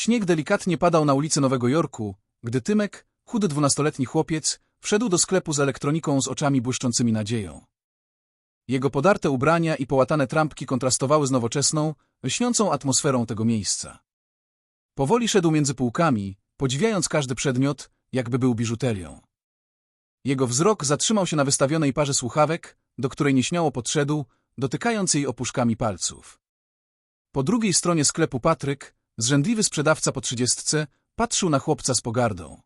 Śnieg delikatnie padał na ulicy Nowego Jorku, gdy Tymek, chudy dwunastoletni chłopiec, wszedł do sklepu z elektroniką z oczami błyszczącymi nadzieją. Jego podarte ubrania i połatane trampki kontrastowały z nowoczesną, lśniącą atmosferą tego miejsca. Powoli szedł między półkami, podziwiając każdy przedmiot, jakby był biżuterią. Jego wzrok zatrzymał się na wystawionej parze słuchawek, do której nieśmiało podszedł, dotykając jej opuszkami palców. Po drugiej stronie sklepu Patryk, zrzędliwy sprzedawca po trzydziestce, patrzył na chłopca z pogardą.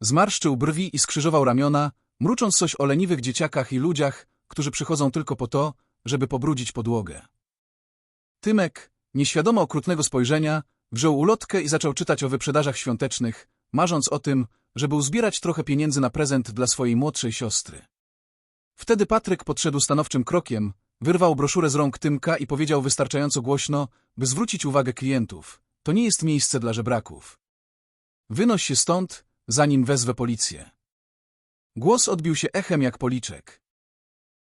Zmarszczył brwi i skrzyżował ramiona, mrucząc coś o leniwych dzieciakach i ludziach, którzy przychodzą tylko po to, żeby pobrudzić podłogę. Tymek, nieświadomo okrutnego spojrzenia, wziął ulotkę i zaczął czytać o wyprzedażach świątecznych, marząc o tym, żeby uzbierać trochę pieniędzy na prezent dla swojej młodszej siostry. Wtedy Patryk podszedł stanowczym krokiem, wyrwał broszurę z rąk Tymka i powiedział wystarczająco głośno, by zwrócić uwagę klientów. To nie jest miejsce dla żebraków. Wynoś się stąd, zanim wezwę policję. Głos odbił się echem jak policzek.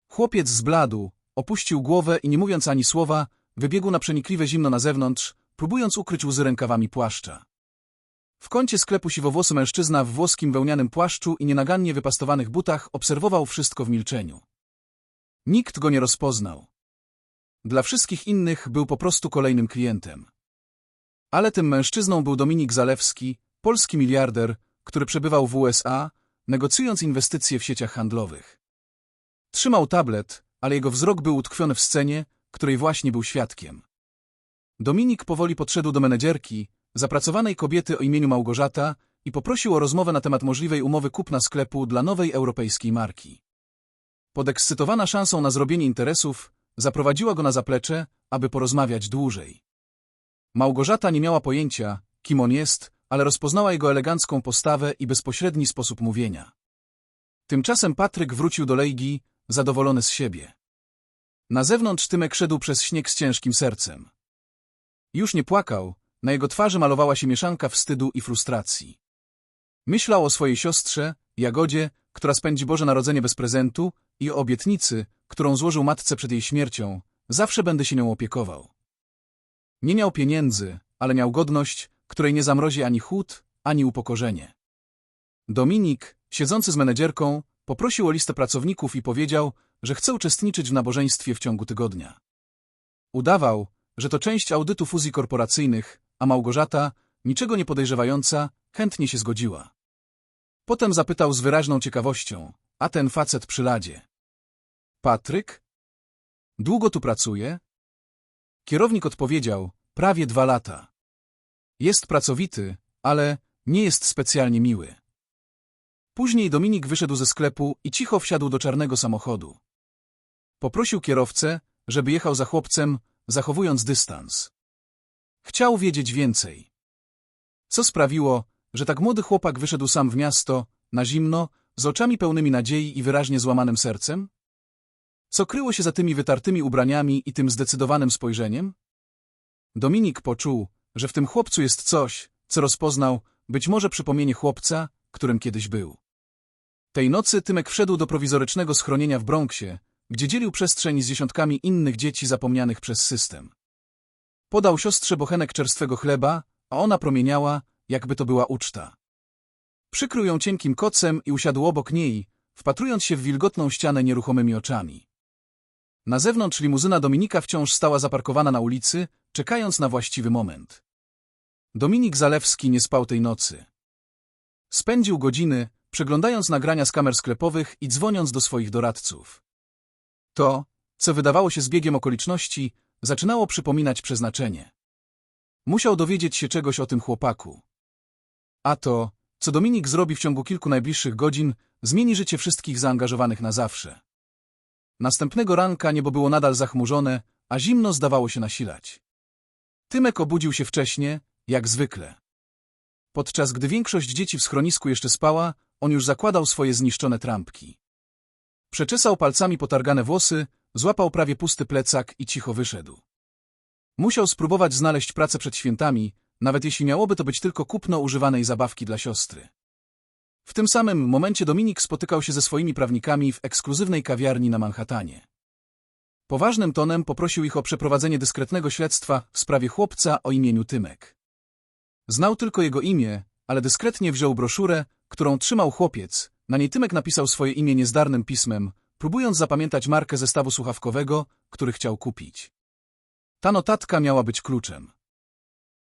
Chłopiec zbladł, opuścił głowę i nie mówiąc ani słowa, wybiegł na przenikliwe zimno na zewnątrz, próbując ukryć łzy rękawami płaszcza. W kącie sklepu siwowłosy mężczyzna w włoskim wełnianym płaszczu i nienagannie wypastowanych butach obserwował wszystko w milczeniu. Nikt go nie rozpoznał. Dla wszystkich innych był po prostu kolejnym klientem. Ale tym mężczyzną był Dominik Zalewski, polski miliarder, który przebywał w USA, negocjując inwestycje w sieciach handlowych. Trzymał tablet, ale jego wzrok był utkwiony w scenie, której właśnie był świadkiem. Dominik powoli podszedł do menedżerki, zapracowanej kobiety o imieniu Małgorzata i poprosił o rozmowę na temat możliwej umowy kupna sklepu dla nowej europejskiej marki. Podekscytowana szansą na zrobienie interesów, zaprowadziła go na zaplecze, aby porozmawiać dłużej. Małgorzata nie miała pojęcia, kim on jest, ale rozpoznała jego elegancką postawę i bezpośredni sposób mówienia. Tymczasem Patryk wrócił do Lejgi, zadowolony z siebie. Na zewnątrz Tymek szedł przez śnieg z ciężkim sercem. Już nie płakał, na jego twarzy malowała się mieszanka wstydu i frustracji. Myślał o swojej siostrze, Jagodzie, która spędzi Boże Narodzenie bez prezentu i obietnicy, którą złożył matce przed jej śmiercią. Zawsze będę się nią opiekował. Nie miał pieniędzy, ale miał godność, której nie zamrozi ani chłód, ani upokorzenie. Dominik, siedzący z menedżerką, poprosił o listę pracowników i powiedział, że chce uczestniczyć w nabożeństwie w ciągu tygodnia. Udawał, że to część audytu fuzji korporacyjnych, a Małgorzata, niczego nie podejrzewająca, chętnie się zgodziła. Potem zapytał z wyraźną ciekawością, a ten facet przy ladzie. Patryk? Długo tu pracuje? Kierownik odpowiedział, prawie dwa lata. Jest pracowity, ale nie jest specjalnie miły. Później Dominik wyszedł ze sklepu i cicho wsiadł do czarnego samochodu. Poprosił kierowcę, żeby jechał za chłopcem, zachowując dystans. Chciał wiedzieć więcej. Co sprawiło, że tak młody chłopak wyszedł sam w miasto, na zimno, z oczami pełnymi nadziei i wyraźnie złamanym sercem? Co kryło się za tymi wytartymi ubraniami i tym zdecydowanym spojrzeniem? Dominik poczuł, że w tym chłopcu jest coś, co rozpoznał, być może przypomnienie chłopca, którym kiedyś był. Tej nocy Tymek wszedł do prowizorycznego schronienia w Bronxie, gdzie dzielił przestrzeń z dziesiątkami innych dzieci zapomnianych przez system. Podał siostrze bochenek czerstwego chleba, a ona promieniała, jakby to była uczta. Przykrył ją cienkim kocem i usiadł obok niej, wpatrując się w wilgotną ścianę nieruchomymi oczami. Na zewnątrz limuzyna Dominika wciąż stała zaparkowana na ulicy, czekając na właściwy moment. Dominik Zalewski nie spał tej nocy. Spędził godziny, przeglądając nagrania z kamer sklepowych i dzwoniąc do swoich doradców. To, co wydawało się zbiegiem okoliczności, zaczynało przypominać przeznaczenie. Musiał dowiedzieć się czegoś o tym chłopaku. A to, co Dominik zrobi w ciągu kilku najbliższych godzin, zmieni życie wszystkich zaangażowanych na zawsze. Następnego ranka niebo było nadal zachmurzone, a zimno zdawało się nasilać. Tymek obudził się wcześnie, jak zwykle. Podczas gdy większość dzieci w schronisku jeszcze spała, on już zakładał swoje zniszczone trampki. Przeczesał palcami potargane włosy, złapał prawie pusty plecak i cicho wyszedł. Musiał spróbować znaleźć pracę przed świętami, nawet jeśli miałoby to być tylko kupno używanej zabawki dla siostry. W tym samym momencie Dominik spotykał się ze swoimi prawnikami w ekskluzywnej kawiarni na Manhattanie. Poważnym tonem poprosił ich o przeprowadzenie dyskretnego śledztwa w sprawie chłopca o imieniu Tymek. Znał tylko jego imię, ale dyskretnie wziął broszurę, którą trzymał chłopiec. Na niej Tymek napisał swoje imię niezdarnym pismem, próbując zapamiętać markę zestawu słuchawkowego, który chciał kupić. Ta notatka miała być kluczem.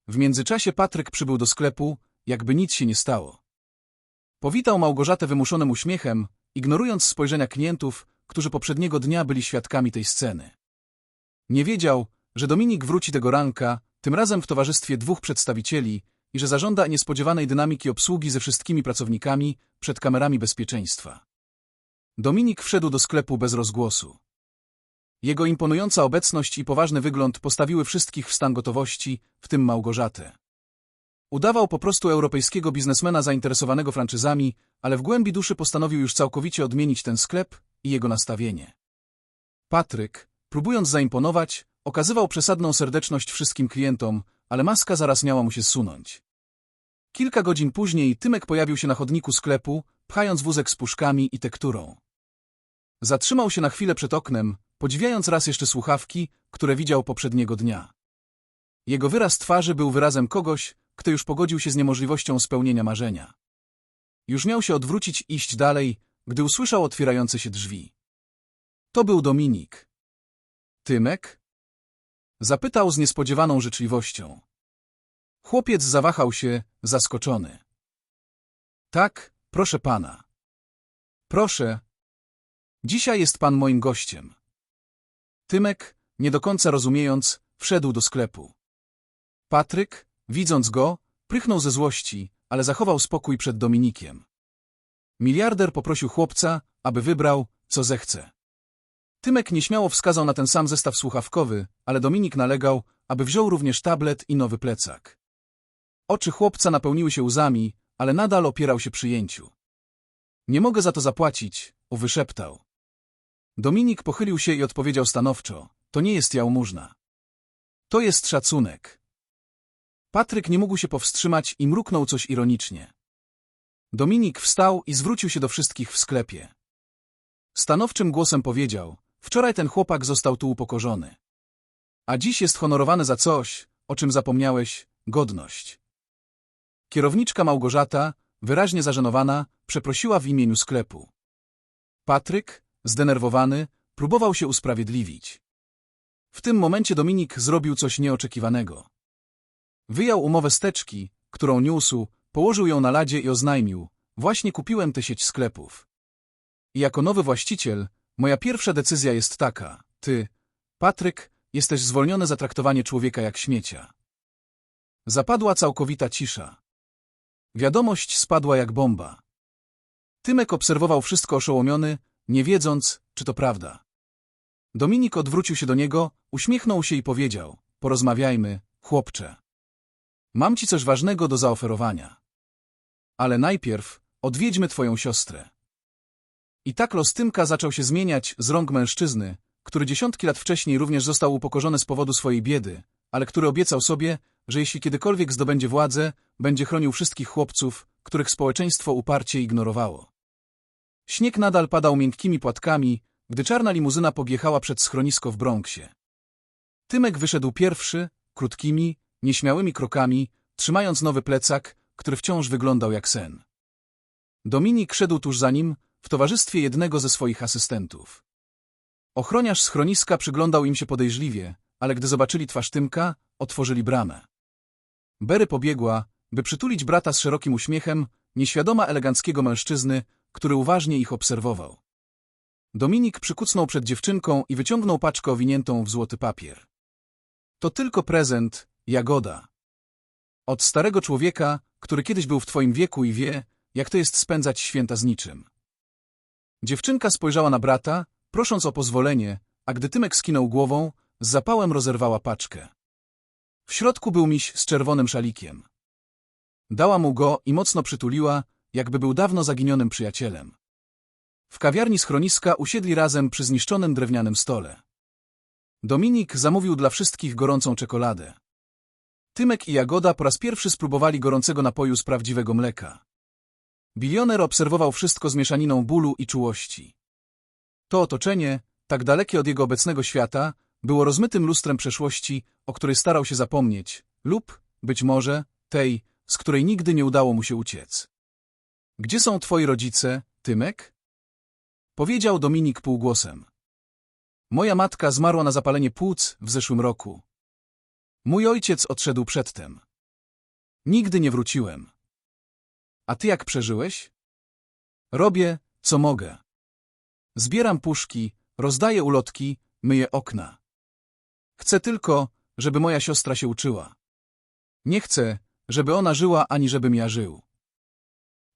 W międzyczasie Patryk przybył do sklepu, jakby nic się nie stało. Powitał Małgorzatę wymuszonym uśmiechem, ignorując spojrzenia klientów, którzy poprzedniego dnia byli świadkami tej sceny. Nie wiedział, że Dominik wróci tego ranka, tym razem w towarzystwie dwóch przedstawicieli i że zażąda niespodziewanej dynamiki obsługi ze wszystkimi pracownikami przed kamerami bezpieczeństwa. Dominik wszedł do sklepu bez rozgłosu. Jego imponująca obecność i poważny wygląd postawiły wszystkich w stan gotowości, w tym Małgorzatę. Udawał po prostu europejskiego biznesmena zainteresowanego franczyzami, ale w głębi duszy postanowił już całkowicie odmienić ten sklep i jego nastawienie. Patryk, próbując zaimponować, okazywał przesadną serdeczność wszystkim klientom, ale maska zaraz miała mu się zsunąć. Kilka godzin później Tymek pojawił się na chodniku sklepu, pchając wózek z puszkami i tekturą. Zatrzymał się na chwilę przed oknem, podziwiając raz jeszcze słuchawki, które widział poprzedniego dnia. Jego wyraz twarzy był wyrazem kogoś, kto już pogodził się z niemożliwością spełnienia marzenia. Już miał się odwrócić i iść dalej, gdy usłyszał otwierające się drzwi. To był Dominik. Tymek? Zapytał z niespodziewaną życzliwością. Chłopiec zawahał się, zaskoczony. Tak, proszę pana. Proszę. Dzisiaj jest pan moim gościem. Tymek, nie do końca rozumiejąc, wszedł do sklepu. Patryk, widząc go, prychnął ze złości, ale zachował spokój przed Dominikiem. Miliarder poprosił chłopca, aby wybrał, co zechce. Tymek nieśmiało wskazał na ten sam zestaw słuchawkowy, ale Dominik nalegał, aby wziął również tablet i nowy plecak. Oczy chłopca napełniły się łzami, ale nadal opierał się przyjęciu. Nie mogę za to zapłacić, wyszeptał. Dominik pochylił się i odpowiedział stanowczo, to nie jest jałmużna. To jest szacunek. Patryk nie mógł się powstrzymać i mruknął coś ironicznie. Dominik wstał i zwrócił się do wszystkich w sklepie. Stanowczym głosem powiedział, wczoraj ten chłopak został tu upokorzony. A dziś jest honorowany za coś, o czym zapomniałeś, godność. Kierowniczka Małgorzata, wyraźnie zażenowana, przeprosiła w imieniu sklepu. Patryk, zdenerwowany, próbował się usprawiedliwić. W tym momencie Dominik zrobił coś nieoczekiwanego. Wyjął umowę steczki, którą niósł, położył ją na ladzie i oznajmił, właśnie kupiłem tę sieć sklepów. I jako nowy właściciel, moja pierwsza decyzja jest taka, ty, Patryk, jesteś zwolniony za traktowanie człowieka jak śmiecia. Zapadła całkowita cisza. Wiadomość spadła jak bomba. Tymek obserwował wszystko oszołomiony, nie wiedząc, czy to prawda. Dominik odwrócił się do niego, uśmiechnął się i powiedział, porozmawiajmy, chłopcze. Mam ci coś ważnego do zaoferowania. Ale najpierw odwiedźmy twoją siostrę. I tak los Tymka zaczął się zmieniać z rąk mężczyzny, który dziesiątki lat wcześniej również został upokorzony z powodu swojej biedy, ale który obiecał sobie, że jeśli kiedykolwiek zdobędzie władzę, będzie chronił wszystkich chłopców, których społeczeństwo uparcie ignorowało. Śnieg nadal padał miękkimi płatkami, gdy czarna limuzyna podjechała przed schronisko w Bronxie. Tymek wyszedł pierwszy, krótkimi, nieśmiałymi krokami, trzymając nowy plecak, który wciąż wyglądał jak sen. Dominik szedł tuż za nim, w towarzystwie jednego ze swoich asystentów. Ochroniarz schroniska przyglądał im się podejrzliwie, ale gdy zobaczyli twarz Tymka, otworzyli bramę. Berry pobiegła, by przytulić brata z szerokim uśmiechem, nieświadoma eleganckiego mężczyzny, który uważnie ich obserwował. Dominik przykucnął przed dziewczynką i wyciągnął paczkę owiniętą w złoty papier. To tylko prezent, Jagoda. Od starego człowieka, który kiedyś był w twoim wieku i wie, jak to jest spędzać święta z niczym. Dziewczynka spojrzała na brata, prosząc o pozwolenie, a gdy Tymek skinął głową, z zapałem rozerwała paczkę. W środku był miś z czerwonym szalikiem. Dała mu go i mocno przytuliła, jakby był dawno zaginionym przyjacielem. W kawiarni schroniska usiedli razem przy zniszczonym drewnianym stole. Dominik zamówił dla wszystkich gorącą czekoladę. Tymek i Jagoda po raz pierwszy spróbowali gorącego napoju z prawdziwego mleka. Bilioner obserwował wszystko z mieszaniną bólu i czułości. To otoczenie, tak dalekie od jego obecnego świata, było rozmytym lustrem przeszłości, o której starał się zapomnieć, lub, być może, tej, z której nigdy nie udało mu się uciec. Gdzie są twoi rodzice, Tymek? Powiedział Dominik półgłosem. Moja matka zmarła na zapalenie płuc w zeszłym roku. Mój ojciec odszedł przedtem. Nigdy nie wróciłem. A ty jak przeżyłeś? Robię, co mogę. Zbieram puszki, rozdaję ulotki, myję okna. Chcę tylko, żeby moja siostra się uczyła. Nie chcę, żeby ona żyła, ani żebym ja żył.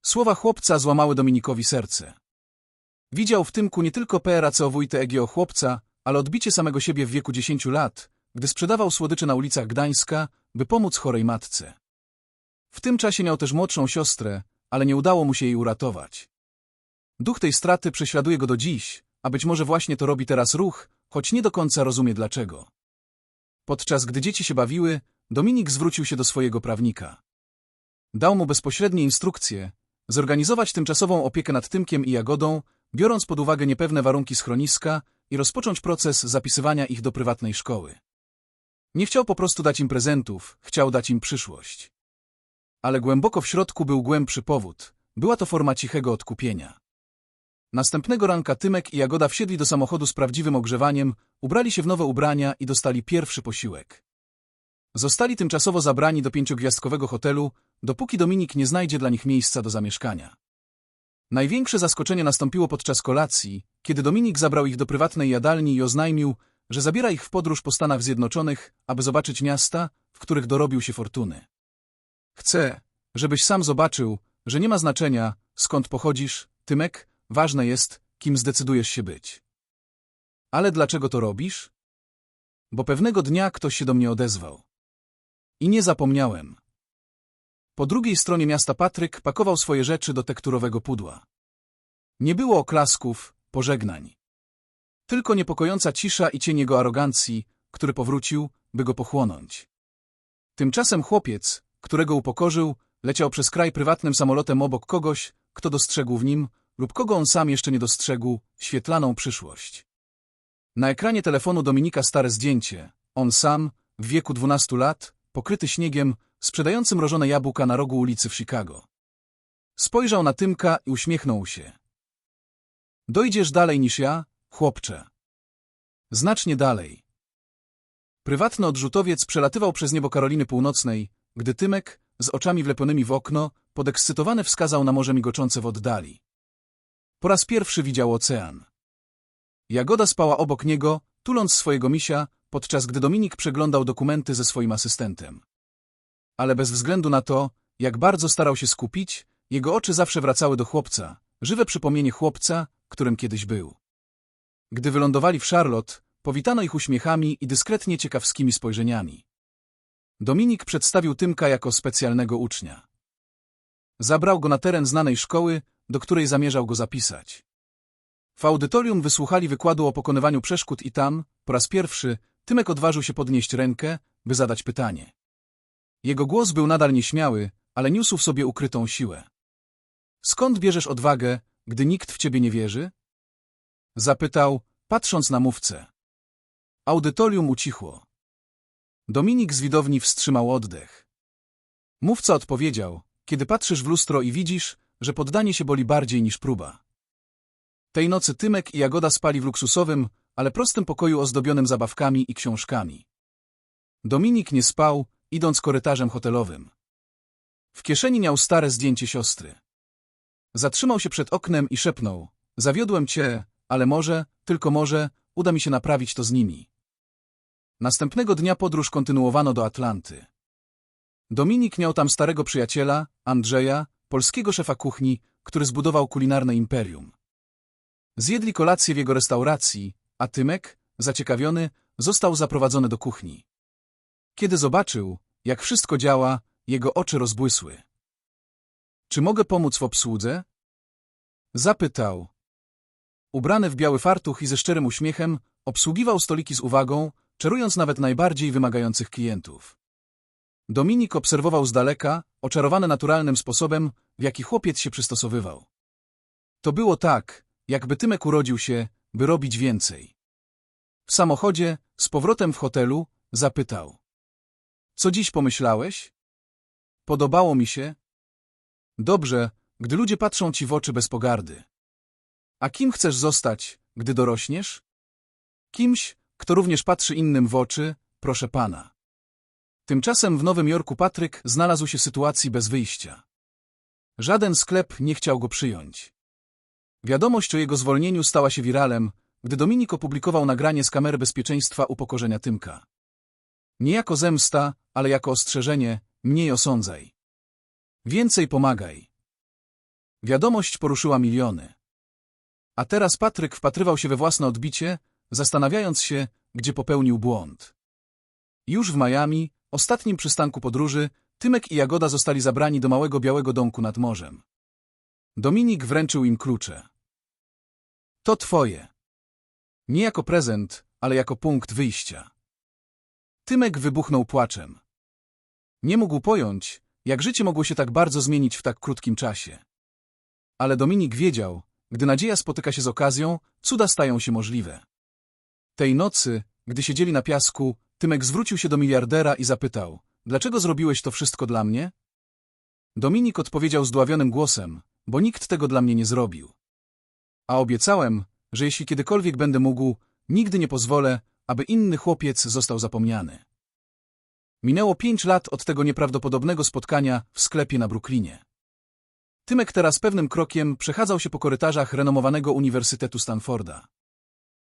Słowa chłopca złamały Dominikowi serce. Widział w Tymku nie tylko PRACO wójtę Egio chłopca, ale odbicie samego siebie w wieku 10 lat, gdy sprzedawał słodycze na ulicach Gdańska, by pomóc chorej matce. W tym czasie miał też młodszą siostrę, ale nie udało mu się jej uratować. Duch tej straty prześladuje go do dziś, a być może właśnie to robi teraz ruch, choć nie do końca rozumie dlaczego. Podczas gdy dzieci się bawiły, Dominik zwrócił się do swojego prawnika. Dał mu bezpośrednie instrukcje, zorganizować tymczasową opiekę nad Tymkiem i Jagodą, biorąc pod uwagę niepewne warunki schroniska i rozpocząć proces zapisywania ich do prywatnej szkoły. Nie chciał po prostu dać im prezentów, chciał dać im przyszłość. Ale głęboko w środku był głębszy powód. Była to forma cichego odkupienia. Następnego ranka Tymek i Jagoda wsiedli do samochodu z prawdziwym ogrzewaniem, ubrali się w nowe ubrania i dostali pierwszy posiłek. Zostali tymczasowo zabrani do pięciogwiazdkowego hotelu, dopóki Dominik nie znajdzie dla nich miejsca do zamieszkania. Największe zaskoczenie nastąpiło podczas kolacji, kiedy Dominik zabrał ich do prywatnej jadalni i oznajmił, że zabiera ich w podróż po Stanach Zjednoczonych, aby zobaczyć miasta, w których dorobił się fortuny. Chcę, żebyś sam zobaczył, że nie ma znaczenia, skąd pochodzisz, Tymek, ważne jest, kim zdecydujesz się być. Ale dlaczego to robisz? Bo pewnego dnia ktoś się do mnie odezwał. I nie zapomniałem. Po drugiej stronie miasta Patryk pakował swoje rzeczy do tekturowego pudła. Nie było oklasków, pożegnań. Tylko niepokojąca cisza i cień jego arogancji, który powrócił, by go pochłonąć. Tymczasem chłopiec, którego upokorzył, leciał przez kraj prywatnym samolotem obok kogoś, kto dostrzegł w nim, lub kogo on sam jeszcze nie dostrzegł, świetlaną przyszłość. Na ekranie telefonu Dominika stare zdjęcie, on sam, w wieku 12 lat, pokryty śniegiem, sprzedający mrożone jabłka na rogu ulicy w Chicago. Spojrzał na Tymka i uśmiechnął się. Dojdziesz dalej niż ja, chłopcze. Znacznie dalej. Prywatny odrzutowiec przelatywał przez niebo Karoliny Północnej, gdy Tymek, z oczami wlepionymi w okno, podekscytowany wskazał na morze migoczące w oddali. Po raz pierwszy widział ocean. Jagoda spała obok niego, tuląc swojego misia, podczas gdy Dominik przeglądał dokumenty ze swoim asystentem. Ale bez względu na to, jak bardzo starał się skupić, jego oczy zawsze wracały do chłopca, żywe przypomnienie chłopca, którym kiedyś był. Gdy wylądowali w Charlotte, powitano ich uśmiechami i dyskretnie ciekawskimi spojrzeniami. Dominik przedstawił Tymka jako specjalnego ucznia. Zabrał go na teren znanej szkoły, do której zamierzał go zapisać. W audytorium wysłuchali wykładu o pokonywaniu przeszkód i tam, po raz pierwszy, Tymek odważył się podnieść rękę, by zadać pytanie. Jego głos był nadal nieśmiały, ale niósł w sobie ukrytą siłę. Skąd bierzesz odwagę, gdy nikt w ciebie nie wierzy? Zapytał, patrząc na mówcę. Audytorium ucichło. Dominik z widowni wstrzymał oddech. Mówca odpowiedział, kiedy patrzysz w lustro i widzisz, że poddanie się boli bardziej niż próba. Tej nocy Tymek i Jagoda spali w luksusowym, ale prostym pokoju ozdobionym zabawkami i książkami. Dominik nie spał, idąc korytarzem hotelowym. W kieszeni miał stare zdjęcie siostry. Zatrzymał się przed oknem i szepnął. Zawiodłem cię, ale może, tylko może, uda mi się naprawić to z nimi. Następnego dnia podróż kontynuowano do Atlanty. Dominik miał tam starego przyjaciela, Andrzeja, polskiego szefa kuchni, który zbudował kulinarne imperium. Zjedli kolację w jego restauracji, a Tymek, zaciekawiony, został zaprowadzony do kuchni. Kiedy zobaczył, jak wszystko działa, jego oczy rozbłysły. Czy mogę pomóc w obsłudze? Zapytał. Ubrany w biały fartuch i ze szczerym uśmiechem, obsługiwał stoliki z uwagą, czarując nawet najbardziej wymagających klientów. Dominik obserwował z daleka, oczarowany naturalnym sposobem, w jaki chłopiec się przystosowywał. To było tak, jakby Tymek urodził się, by robić więcej. W samochodzie, z powrotem w hotelu, zapytał. Co dziś pomyślałeś? Podobało mi się? Dobrze, gdy ludzie patrzą ci w oczy bez pogardy. A kim chcesz zostać, gdy dorośniesz? Kimś, kto również patrzy innym w oczy, proszę pana. Tymczasem w Nowym Jorku Patryk znalazł się w sytuacji bez wyjścia. Żaden sklep nie chciał go przyjąć. Wiadomość o jego zwolnieniu stała się wiralem, gdy Dominik opublikował nagranie z kamery bezpieczeństwa upokorzenia Tymka. Nie jako zemsta, ale jako ostrzeżenie, mniej osądzaj. Więcej pomagaj. Wiadomość poruszyła miliony. A teraz Patryk wpatrywał się we własne odbicie, zastanawiając się, gdzie popełnił błąd. Już w Miami, ostatnim przystanku podróży, Tymek i Jagoda zostali zabrani do małego białego domku nad morzem. Dominik wręczył im klucze. To twoje. Nie jako prezent, ale jako punkt wyjścia. Tymek wybuchnął płaczem. Nie mógł pojąć, jak życie mogło się tak bardzo zmienić w tak krótkim czasie. Ale Dominik wiedział, gdy nadzieja spotyka się z okazją, cuda stają się możliwe. Tej nocy, gdy siedzieli na piasku, Tymek zwrócił się do miliardera i zapytał, dlaczego zrobiłeś to wszystko dla mnie? Dominik odpowiedział zdławionym głosem, bo nikt tego dla mnie nie zrobił. A obiecałem, że jeśli kiedykolwiek będę mógł, nigdy nie pozwolę, aby inny chłopiec został zapomniany. Minęło pięć lat od tego nieprawdopodobnego spotkania w sklepie na Brooklynie. Tymek teraz pewnym krokiem przechadzał się po korytarzach renomowanego Uniwersytetu Stanforda.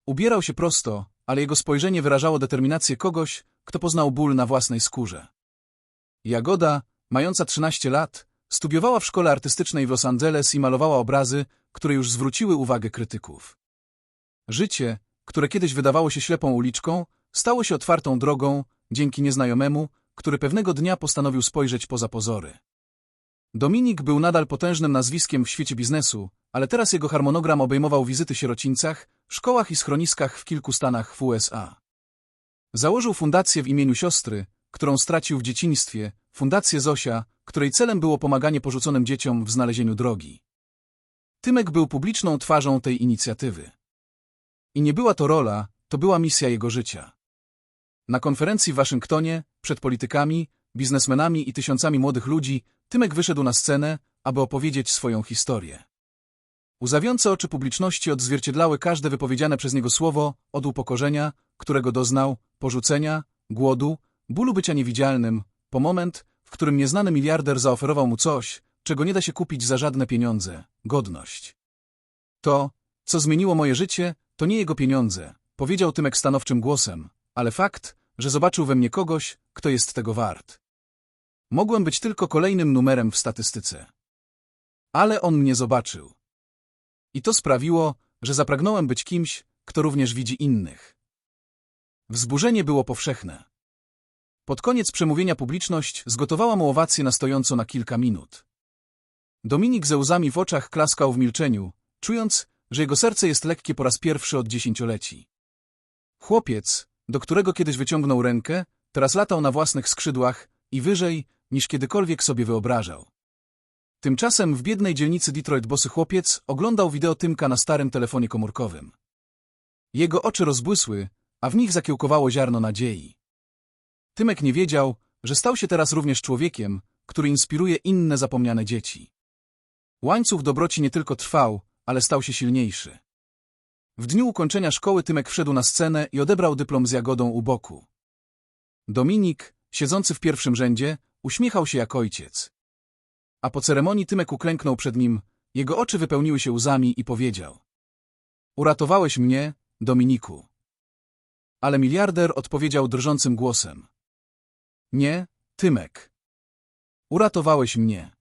Ubierał się prosto, ale jego spojrzenie wyrażało determinację kogoś, kto poznał ból na własnej skórze. Jagoda, mająca 13 lat, studiowała w szkole artystycznej w Los Angeles i malowała obrazy, które już zwróciły uwagę krytyków. Życie, które kiedyś wydawało się ślepą uliczką, stało się otwartą drogą dzięki nieznajomemu, który pewnego dnia postanowił spojrzeć poza pozory. Dominik był nadal potężnym nazwiskiem w świecie biznesu, ale teraz jego harmonogram obejmował wizyty sierocińcach, szkołach i schroniskach w kilku stanach w USA. Założył fundację w imieniu siostry, którą stracił w dzieciństwie, Fundację Zosia, której celem było pomaganie porzuconym dzieciom w znalezieniu drogi. Tymek był publiczną twarzą tej inicjatywy. I nie była to rola, to była misja jego życia. Na konferencji w Waszyngtonie, przed politykami, biznesmenami i tysiącami młodych ludzi, Tymek wyszedł na scenę, aby opowiedzieć swoją historię. Łzawiące oczy publiczności odzwierciedlały każde wypowiedziane przez niego słowo od upokorzenia, którego doznał, porzucenia, głodu, bólu bycia niewidzialnym, po moment, w którym nieznany miliarder zaoferował mu coś, czego nie da się kupić za żadne pieniądze godność. To, co zmieniło moje życie, to nie jego pieniądze, powiedział Tymek stanowczym głosem, ale fakt, że zobaczył we mnie kogoś, kto jest tego wart. Mogłem być tylko kolejnym numerem w statystyce. Ale on mnie zobaczył. I to sprawiło, że zapragnąłem być kimś, kto również widzi innych. Wzburzenie było powszechne. Pod koniec przemówienia publiczność zgotowała mu owację na stojąco na kilka minut. Dominik ze łzami w oczach klaskał w milczeniu, czując, że jego serce jest lekkie po raz pierwszy od dziesięcioleci. Chłopiec, do którego kiedyś wyciągnął rękę, teraz latał na własnych skrzydłach i wyżej, niż kiedykolwiek sobie wyobrażał. Tymczasem w biednej dzielnicy Detroit bosy chłopiec oglądał wideo Tymka na starym telefonie komórkowym. Jego oczy rozbłysły, a w nich zakiełkowało ziarno nadziei. Tymek nie wiedział, że stał się teraz również człowiekiem, który inspiruje inne zapomniane dzieci. Łańcuch dobroci nie tylko trwał, ale stał się silniejszy. W dniu ukończenia szkoły Tymek wszedł na scenę i odebrał dyplom z Jagodą u boku. Dominik, siedzący w pierwszym rzędzie, uśmiechał się jak ojciec. A po ceremonii Tymek uklęknął przed nim, jego oczy wypełniły się łzami i powiedział Uratowałeś mnie, Dominiku. Ale miliarder odpowiedział drżącym głosem Nie, Tymek. Uratowałeś mnie.